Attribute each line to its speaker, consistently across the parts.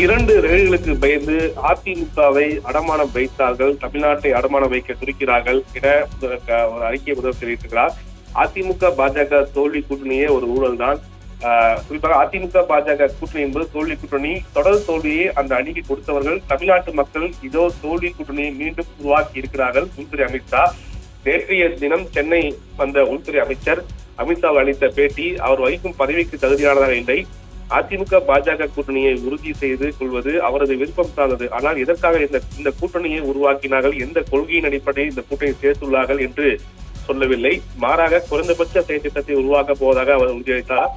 Speaker 1: இரண்டு ரயில்களுக்கு பயந்து அதிமுகவை அடமானம் வைத்தார்கள் தமிழ்நாட்டை அடமானம் வைக்க துடிக்கிறார்கள் என ஒரு அறிக்கை முதல் தெரிவித்திருக்கிறார். அதிமுக பாஜக தோல்வி கூட்டணியே ஒரு ஊழல் தான். குறிப்பாக அதிமுக பாஜக கூட்டணி என்பது தோல்வி கூட்டணி. தொடர் தோல்வியை அந்த அணிக்கு கொடுத்தவர்கள் தமிழ்நாட்டு மக்கள் இதோ தோல்வி கூட்டணியை மீண்டும் உருவாக்கி இருக்கிறார்கள். உள்துறை அமித்ஷா நேற்றைய தினம் சென்னை வந்த உள்துறை அமைச்சர் அமித்ஷா அளித்த பேட்டி அவர் வகிக்கும் பதவிக்கு தகுதியானதாக இல்லை. அதிமுக பாஜக கூட்டணியை உறுதி செய்து கொள்வது அவரது விருப்பம் சார்ந்தது. ஆனால் எதற்காக இந்த இந்த கூட்டணியை உருவாக்கினார்கள்? எந்த கொள்கையின் அடிப்படையில் இந்த கூட்டணியை சேர்த்துள்ளார்கள் என்று சொல்லவில்லை. மாறாக குறைந்தபட்ச செயல் திட்டத்தை உருவாக்க போவதாக அவர் உறுதியளித்தார்.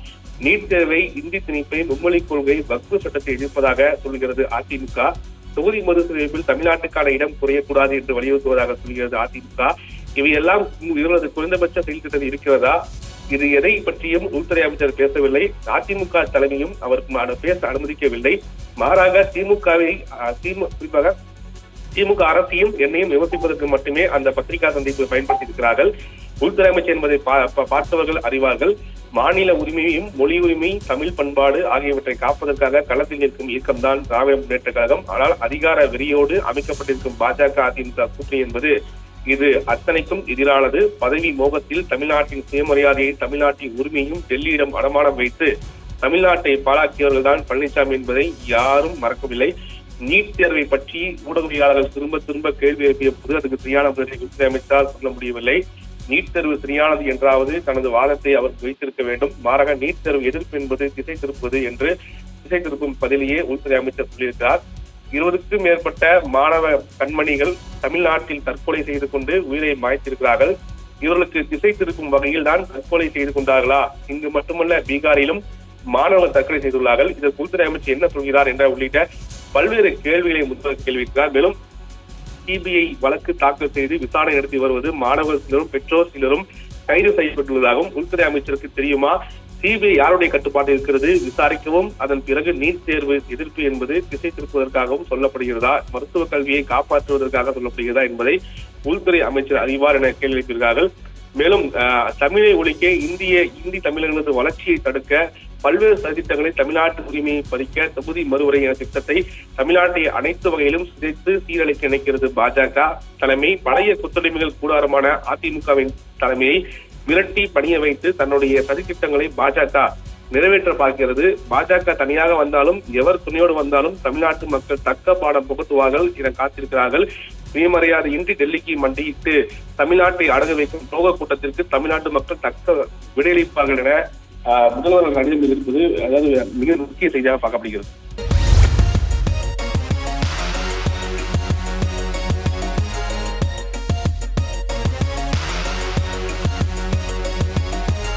Speaker 1: நீட் தேர்வை இந்தி திணிப்பை மும்மொழி கொள்கை வக்பு சட்டத்தை எதிர்ப்பதாக சொல்கிறது அதிமுக. தொகுதி மறுசீரமைப்பில் தமிழ்நாட்டுக்கான இடம் குறையக்கூடாது என்று வலியுறுத்துவதாக சொல்கிறது அதிமுக. இவையெல்லாம் இவரது குறைந்தபட்ச செயல் திட்டம் இருக்கிறதா? இது எதை பற்றியும் உள்துறை அமைச்சர் பேசவில்லை. அதிமுக தலைமையும் அவருக்கு பேச அனுமதிக்கவில்லை. மாறாக திமுகவை திமுக குறிப்பாக திமுக அரசையும் என்னையும் விமர்சிப்பதற்கு மட்டுமே அந்த பத்திரிகா சந்திப்பு பயன்படுத்தி இருக்கிறார்கள் உள்துறை அமைச்சர் என்பதை பார்த்தவர்கள் அறிவார்கள். மாநில உரிமையும் மொழி உரிமை தமிழ் பண்பாடு ஆகியவற்றை காப்பதற்காக களத்தில் நிற்கும் இயக்கம்தான் திராவிட முன்னேற்ற கழகம். ஆனால் அதிகார வெறியோடு அமைக்கப்பட்டிருக்கும் பாஜக அதிமுக கூட்டணி என்பது இது அத்தனைக்கும் எதிரானது. பதவி மோகத்தில் தமிழ்நாட்டின் சுயமரியாதையை தமிழ்நாட்டின் உரிமையும் டெல்லியிடம் அடமானம் வைத்து தமிழ்நாட்டை பாழாக்கியவர்கள் தான் பழனிசாமி என்பதை யாரும் மறக்கவில்லை. நீட் தேர்வை பற்றி ஊடகவியலாளர்கள் திரும்ப திரும்ப கேள்வி எழுப்பிய போது அதுக்கு சரியான பதிலை உள்துறை அமைச்சால் சொல்ல முடியவில்லை. நீட் தேர்வு சரியானது என்றாவது தனது வாதத்தை அவர் வைத்திருக்க வேண்டும். மாறாக நீட் தேர்வு எதிர்ப்பு என்பது திசை திருப்பது என்று திசை திருப்பும் பதிலையே உள்துறை அமைச்சர் சொல்லியிருக்கிறார். இருபதுக்கும் மேற்பட்ட மாணவ கண்மணிகள் தமிழ்நாட்டில் தற்கொலை செய்து கொண்டு உயிரை மாய்த்திருக்கிறார்கள். இவர்களுக்கு திசை திருப்பும் வகையில் தான் தற்கொலை செய்து கொண்டார்களா? இங்கு மட்டுமல்ல பீகாரிலும் மாணவர்கள் தற்கொலை செய்துள்ளார்கள். இதற்கு உள்துறை அமைச்சர் என்ன சொல்கிறார் என்ற உள்ளிட்ட பல்வேறு கேள்விகளை முதல் கேள்விக்கிறார். மேலும் சிபிஐ வழக்கு தாக்கல் செய்து விசாரணை நடத்தி வருவது மாணவர் சிலரும் பெற்றோர் சிலரும் கைது செய்யப்பட்டுள்ளதாகவும் உள்துறை அமைச்சருக்கு தெரியுமா? சிபிஐ யாருடைய கட்டுப்பாட்டில் இருக்கிறது? விசாரிக்கவும் அதன் பிறகு நீட் தேர்வு எதிர்ப்பு என்பது திசை திருப்புவதற்காகவும் சொல்லப்படுகிறதா? மருத்துவ கல்வியை காப்பாற்றுவதற்காக சொல்லப்படுகிறதா என்பதை உள்துறை அமைச்சர் அறிவார் என கேள்வி எழுப்பியிருக்கிறார்கள் மேலும் தமிழை ஒழிக்க இந்திய இந்தி தமிழர்களது வளர்ச்சியை தடுக்க பல்வேறு சதித்தங்களை தமிழ்நாட்டு உரிமையை பறிக்க தொகுதி மறுவரை என திட்டத்தை தமிழ்நாட்டை அனைத்து வகையிலும் சிதைத்து சீரழிக்க நினைக்கிறது பாஜக. தலைமை பழைய கொத்துடைமைகள் கூடாரமான அதிமுகவின் தலைமையை விரட்டி பணிய வைத்து தன்னுடைய சதித்திட்டங்களை பாஜக நிறைவேற்ற பார்க்கிறது. பாஜக தனியாக வந்தாலும் எவர் துணையோடு வந்தாலும் தமிழ்நாட்டு மக்கள் தக்க பாடம் புகட்டுவார்கள் என காத்திருக்கிறார்கள். சுயமரியாதையின்றி டெல்லிக்கு மண்டியிட்டு தமிழ்நாட்டை அடங்க வைக்கும் துரோக கூட்டத்திற்கு தமிழ்நாட்டு மக்கள் தக்க விடையளிப்பார்கள் என முதல்வர் கடிதம் இருப்பது அதாவது மிக முக்கிய செய்தியாக பார்க்கப்படுகிறது.